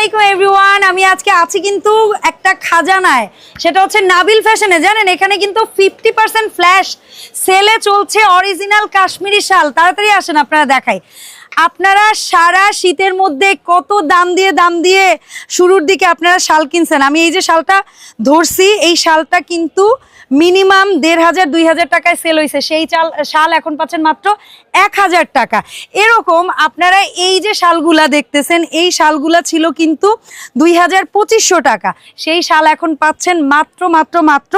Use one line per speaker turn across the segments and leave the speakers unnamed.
আলাইকুম এভরিওয়ান আমি আজকে আছি কিন্তু একটা খাজানায়। সেটা হচ্ছে নাবিল ফ্যাশনে। জানেন, এখানে কিন্তু ফিফটি পার্সেন্ট ফ্ল্যাশ সেলে চলছে অরিজিনাল কাশ্মীরি শাল। তাড়াতাড়ি আসেন, আপনারা দেখাই। আপনারা সারা শীতের মধ্যে কত দাম দিয়ে দাম দিয়ে শুরুর দিকে আপনারা শাল কিনছেন? আমি এই যে শালটা ধরছি, এই শালটা কিন্তু মিনিমাম দেড় হাজার, দুই হাজার টাকায় সেল হয়েছে সেই চাল, শাল এখন পাচ্ছেন মাত্র এক হাজার টাকা। এরকম আপনারা এই যে শালগুলা দেখতেছেন, এই শালগুলা ছিল কিন্তু দুই হাজার পঁচিশশো টাকা। সেই শাল এখন পাচ্ছেন মাত্র মাত্র মাত্র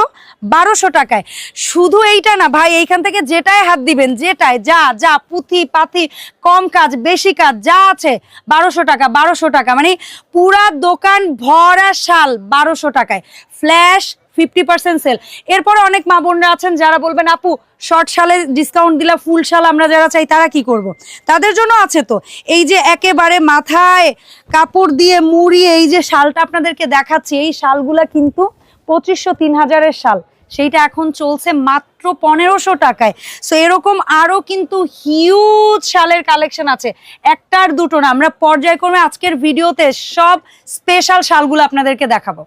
বারোশো টাকায়। শুধু এইটা না, ভাই, এইখান থেকে যেটাই হাত দিবেন, যেটাই, যা যা, পুঁথি পাথি কম কাজ বেশি কাজ, যা আছে বারোশো টাকা বারোশো টাকা। মানে পুরা দোকান ভরা শাল বারোশো টাকায়। ফ্ল্যাশ ফিফটি পার্সেন্ট সেল এরপরে অনেক মা বোনরা আছেন যারা বলবেন, আপু শর্ট শালে ডিসকাউন্ট দিলা ফুল শাল আমরা যারা চাই, তারা কি করব। তাদের জন্য আছে তো। এই যে একেবারে মাথায় কাপড় দিয়ে মুড়িয়ে এই যে শালটা আপনাদেরকে দেখাচ্ছি, এই শালগুলা কিন্তু পঁচিশশো, তিন হাজারের শাল। সেইটা এখন চলছে মাত্র পনেরোশো টাকায়। সো এরকম আরও কিন্তু হিউজ শালের কালেকশন আছে। একটার দুটো না, আমরা পর্যায়ক্রমে আজকের ভিডিওতে সব স্পেশাল শালগুলো আপনাদেরকে দেখাবো।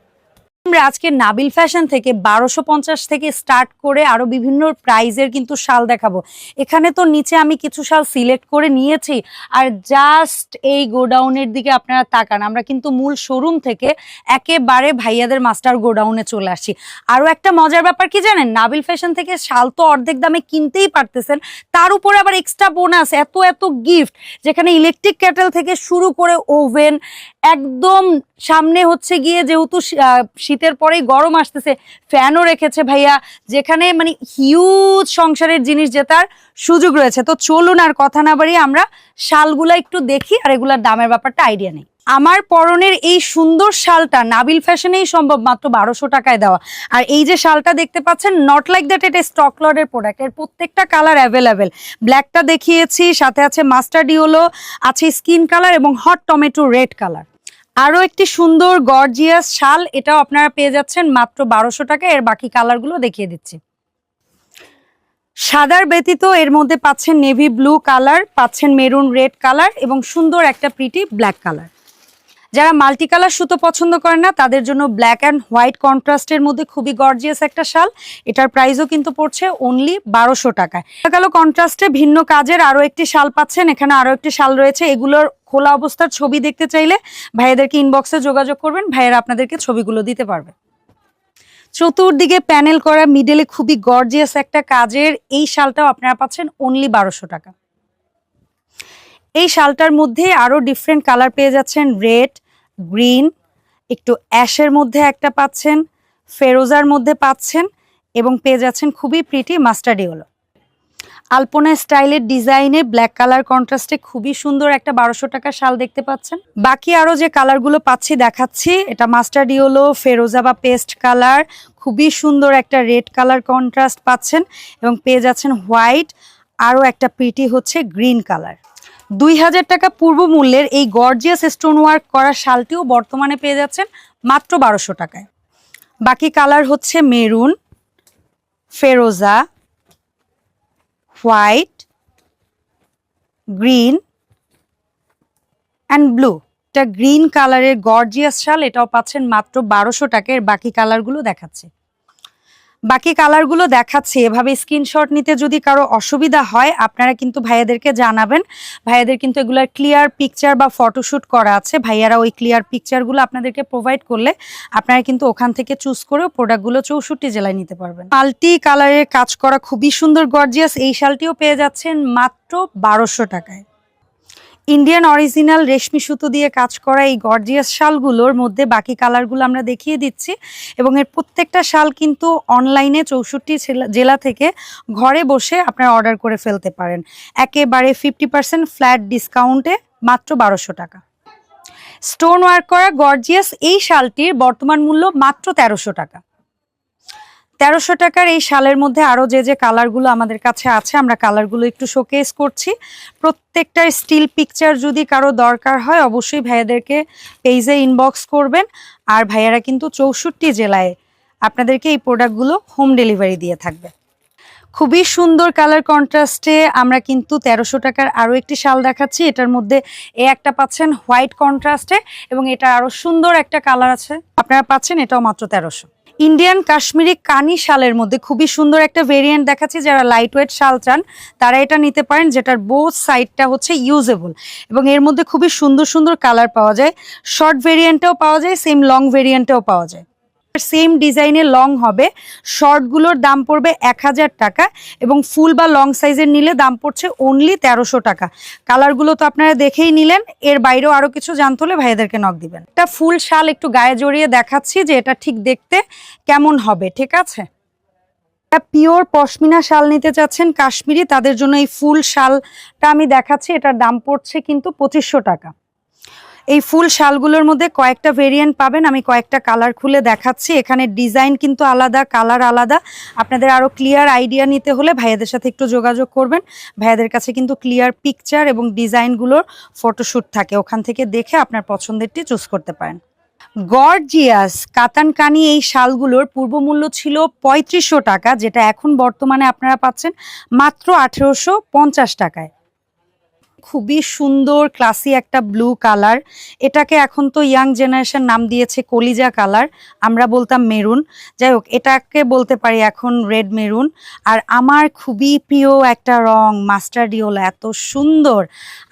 আমরা আজকে নাবিল ফ্যাশন থেকে বারোশো পঞ্চাশ থেকে স্টার্ট করে আরও বিভিন্ন প্রাইজের কিন্তু শাল দেখাবো। এখানে তো নিচে আমি কিছু শাল সিলেক্ট করে নিয়েছি আর জাস্ট এই গোডাউনের দিকে আপনারা তাকান। আমরা কিন্তু মূল শোরুম থেকে একেবারে ভাইয়াদের মাস্টার গোডাউনে চলে আসি আরও একটা মজার ব্যাপার কি জানেন? নাবিল ফ্যাশন থেকে শাল তো অর্ধেক দামে কিনতেই পারতেছেন। তার উপরে আবার এক্সট্রা বোনাস এত এত গিফট যেখানে ইলেকট্রিক ক্যাটেল থেকে শুরু করে ওভেন একদম সামনে হচ্ছে গিয়ে যেহেতু শীতের পরেই গরম আসতেছে ফ্যানও রেখেছে ভাইয়া, যেখানে মানে হিউজ সংসারের জিনিস জেতার সুযোগ রয়েছে। তো চলুন আর কথা না বাড়িয়ে আমরা শালগুলা একটু দেখি, আর এগুলার দামের ব্যাপারটা আইডিয়া নেই। আমার পরনের এই সুন্দর শালটা নাবিল ফ্যাশনেই সম্ভব, মাত্র বারোশো টাকায় দেওয়া। আর এই যে শালটা দেখতে পাচ্ছেন নট লাইক দ্যাট এটা স্টক লডের প্রোডাক্টের প্রত্যেকটা কালার অ্যাভেলেবেল ব্ল্যাকটা দেখিয়েছি, সাথে আছে মাস্টার্ড ইয়েলো আছে স্কিন কালার এবং হট টমেটো রেড কালার আরও একটি সুন্দর গর্জিয়াস শাল, এটাও আপনারা পেয়ে যাচ্ছেন মাত্র বারোশো টাকা। এর বাকি কালারগুলো দেখিয়ে দিচ্ছি। সাদার ব্যতীত এর মধ্যে পাচ্ছেন নেভি ব্লু কালার পাচ্ছেন মেরুন রেড কালার এবং সুন্দর একটা প্রিটি ব্ল্যাক কালার যারা মাল্টি কালার সুতো পছন্দ করেন না, তাদের জন্য ব্ল্যাক অ্যান্ড হোয়াইট কন্ট্রাস্টের মধ্যে খুবই গর্জিয়াস একটা শাল। এটার প্রাইসও কিন্তু পড়ছে অনলি বারোশো টাকায়। কালো কন্ট্রাস্টে ভিন্ন কাজের আরও একটি শাল পাচ্ছেন, এখানে আরও একটি শাল রয়েছে। এগুলোর খোলা অবস্থার ছবি দেখতে চাইলে ভাইয়াদেরকে ইনবক্সে যোগাযোগ করবেন, ভাইয়েরা আপনাদেরকে ছবিগুলো দিতে পারবে। চতুর্দিকে প্যানেল করা মিডলে খুবই গর্জিয়াস একটা কাজের এই শালটাও আপনারা পাচ্ছেন অনলি বারোশো টাকা। এই শালটার মধ্যে আরও ডিফারেন্ট কালার পেয়ে যাচ্ছেন রেড গ্রিন, একটু অ্যাশের মধ্যে একটা পাচ্ছেন, ফেরোজার মধ্যে পাচ্ছেন এবং পেয়ে যাচ্ছেন খুবই প্রিটি মাস্টার্ডিওলো আলপনা স্টাইলের ডিজাইনে ব্ল্যাক কালার কন্ট্রাস্টে খুবই সুন্দর একটা বারোশো টাকা শাল দেখতে পাচ্ছেন। বাকি আরও যে কালারগুলো পাচ্ছি, দেখাচ্ছি, এটা মাস্টার্ড ইয়েলো ফেরোজা বা পেস্ট কালার খুবই সুন্দর একটা রেড কালার কন্ট্রাস্ট পাচ্ছেন এবং পেয়ে যাচ্ছেন হোয়াইট আরও একটা প্রিটি হচ্ছে গ্রিন কালার দুই হাজার টাকা পূর্ব মূল্যের এই গর্জিয়াস স্টোন ওয়ার্ক করা শালটিও বর্তমানে পেয়ে যাচ্ছেন মাত্র বারোশো টাকায়। বাকি কালার হচ্ছে মেরুন, ফেরোজা, হোয়াইট, গ্রিন অ্যান্ড ব্লু এটা গ্রিন কালারের গর্জিয়াস শাল, এটাও পাচ্ছেন মাত্র বারোশো টাকার বাকি কালারগুলো দেখাচ্ছে। বাকি কালারগুলো দেখাচ্ছে। এভাবে স্ক্রিনশট নিতে যদি কারও অসুবিধা হয়, আপনারা কিন্তু ভাইয়াদেরকে জানাবেন। ভাইয়াদের কিন্তু এগুলার ক্লিয়ার পিকচার বা ফটোশুট করা আছে। ভাইয়ারা ওই ক্লিয়ার পিকচারগুলো আপনাদেরকে প্রোভাইড করলে আপনারা কিন্তু ওখান থেকে চুজ করেও প্রোডাক্টগুলো চৌষট্টি জেলায় নিতে পারবেন। মাল্টি কালারের কাজ করা খুবই সুন্দর গর্জিয়াস এই শালটিও পেয়ে যাচ্ছেন মাত্র বারোশো টাকায়। ইন্ডিয়ান অরিজিনাল রেশমি সুতো দিয়ে কাজ করা এই গর্জিয়াস শালগুলোর মধ্যে বাকি কালারগুলো আমরা দেখিয়ে দিচ্ছি। এবং এর প্রত্যেকটা শাল কিন্তু অনলাইনে চৌষট্টি জেলা- থেকে ঘরে বসে আপনারা অর্ডার করে ফেলতে পারেন। একেবারে ফিফটি পার্সেন্ট ফ্ল্যাট ডিসকাউন্টে মাত্র বারোশো টাকা। স্টোন ওয়ার্ক করা গর্জিয়াস এই শালটির বর্তমান মূল্য মাত্র তেরোশো টাকা। তেরোশো টাকার এই শালের মধ্যে আরও যে যে কালারগুলো আমাদের কাছে আছে, আমরা কালারগুলো একটু শোকেস করছি। প্রত্যেকটার স্টিল পিকচার যদি কারও দরকার হয়, অবশ্যই ভাইয়াদেরকে পেজে ইনবক্স করবেন। আর ভাইয়ারা কিন্তু চৌষট্টি জেলায় আপনাদেরকে এই প্রোডাক্টগুলো হোম ডেলিভারি দিয়ে থাকবে। খুবই সুন্দর কালার কন্ট্রাস্টে আমরা কিন্তু তেরোশো টাকার আরও একটি শাল দেখাচ্ছি। এটার মধ্যে এ একটা পাচ্ছেন হোয়াইট কন্ট্রাস্টে এবং এটা আরও সুন্দর একটা কালার আছে। আপনারা পাচ্ছেন এটাও মাত্র তেরোশো। ইন্ডিয়ান কাশ্মীরি কানি শালের মধ্যে খুবই সুন্দর একটা ভেরিয়েন্ট দেখাচ্ছি যারা লাইট ওয়েট শাল চান, তারা এটা নিতে পারেন যেটার বোথ সাইডটা হচ্ছে ইউজেবল এবং এর মধ্যে খুবই সুন্দর সুন্দর কালার পাওয়া যায়। শর্ট ভেরিয়েন্টেও পাওয়া যায় সেম লং ভেরিয়েন্টেও পাওয়া যায়। সেম ডিজাইনে লং হবে। শর্টগুলোর দাম পড়বে এক হাজার টাকা এবং ফুল বা লং সাইজের নিলে দাম পড়ছে অনলি তেরোশো টাকা। কালারগুলো তো আপনারা দেখেই নিলেন, এর বাইরেও আরও কিছু জানতে হলে ভাইয়াদেরকে নক দিবেন। একটা ফুল শাল একটু গায়ে জড়িয়ে দেখাচ্ছি যে এটা ঠিক দেখতে কেমন হবে, ঠিক আছে? পিওর পশমিনা শাল নিতে চাচ্ছেন কাশ্মীরি, তাদের জন্য এই ফুল শালটা আমি দেখাচ্ছি, এটার দাম পড়ছে কিন্তু পঁচিশশো টাকা। এই ফুল শালগুলোর মধ্যে কয়েকটা ভেরিয়েন্ট পাবেন। আমি কয়েকটা কালার খুলে দেখাচ্ছি। এখানে ডিজাইন কিন্তু আলাদা কালার আলাদা। আপনাদের আরও ক্লিয়ার আইডিয়া নিতে হলে ভাইয়াদের সাথে একটু যোগাযোগ করবেন। ভাইয়াদের কাছে কিন্তু ক্লিয়ার পিকচার এবং ডিজাইনগুলোর ফটোশ্যুট থাকে। ওখান থেকে দেখে আপনার পছন্দেরটি চুজ করতে পারেন। গর্জিয়াস কাতানকানি এই শালগুলোর পূর্ব মূল্য ছিল পঁয়ত্রিশশো টাকা, যেটা এখন বর্তমানে আপনারা পাচ্ছেন মাত্র আঠেরোশো পঞ্চাশ টাকায়। খুবই সুন্দর ক্লাসি একটা ব্লু কালার এটাকে এখন তো ইয়াং জেনারেশন নাম দিয়েছে কলিজা কালার আমরা বলতাম মেরুন যাই হোক, এটাকে বলতে পারি এখন রেড মেরুন আর আমার খুবই প্রিয় একটা রং মাস্টার ডিওলা, এত সুন্দর।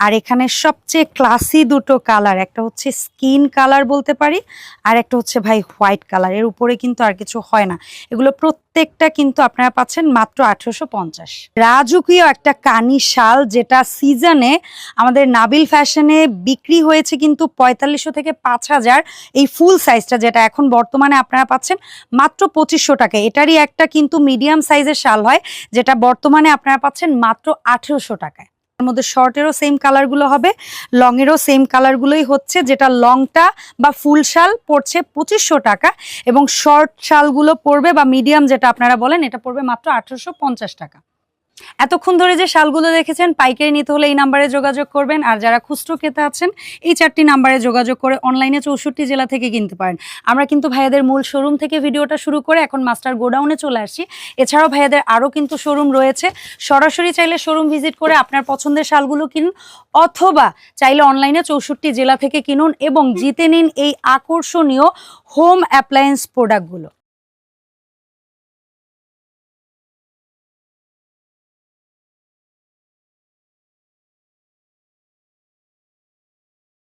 আর এখানে সবচেয়ে ক্লাসি দুটো কালার একটা হচ্ছে স্কিন কালার বলতে পারি, আর একটা হচ্ছে ভাই হোয়াইট কালারের উপরে কিন্তু আর কিছু হয় না। এগুলো প্রত্যেকটা কিন্তু আপনারা পাচ্ছেন মাত্র আঠেরোশো পঞ্চাশ। রাজকীয় একটা কানি শাল যেটা সিজনে আমাদের নাবিল ফ্যাশনে বিক্রি হয়েছে কিন্তু পঁয়তাল্লিশশো থেকে পাঁচ হাজার। এই ফুল সাইজটা যেটা এখন বর্তমানে আপনারা পাচ্ছেন মাত্র পঁচিশশো টাকা। এটারই একটা কিন্তু মিডিয়াম সাইজের শাল হয়, যেটা বর্তমানে আপনারা পাচ্ছেন মাত্র আঠেরোশো টাকায়। মধ্যে শর্টেরও সেম কালারগুলো হবে লংয়েরও সেম কালারগুলোই হচ্ছে, যেটা লংটা বা ফুল শাল পড়ছে পঁচিশশো টাকা এবং শর্ট শালগুলো পড়বে বা মিডিয়াম যেটা আপনারা বলেন, এটা পড়বে মাত্র আঠেরোশো পঞ্চাশ টাকা। এতক্ষণ ধরে যে শালগুলো দেখেছেন, পাইকারি নিতে হলে এই নাম্বারে যোগাযোগ করবেন। আর যারা খুচরো ক্রেতা আছেন, এই চারটি নাম্বারে যোগাযোগ করে অনলাইনে চৌষট্টি জেলা থেকে কিনতে পারেন। আমরা কিন্তু ভাইয়াদের মূল শোরুম থেকে ভিডিওটা শুরু করে এখন মাস্টার গোডাউনে চলে আসছি। এছাড়াও ভাইয়াদের আরও কিন্তু শোরুম রয়েছে। সরাসরি চাইলে শোরুম ভিজিট করে আপনার পছন্দের শালগুলো কিনুন, অথবা চাইলে অনলাইনে চৌষট্টি জেলা থেকে কিনুন এবং জিতে নিন এই আকর্ষণীয় হোম অ্যাপ্লায়েন্স প্রোডাক্টগুলো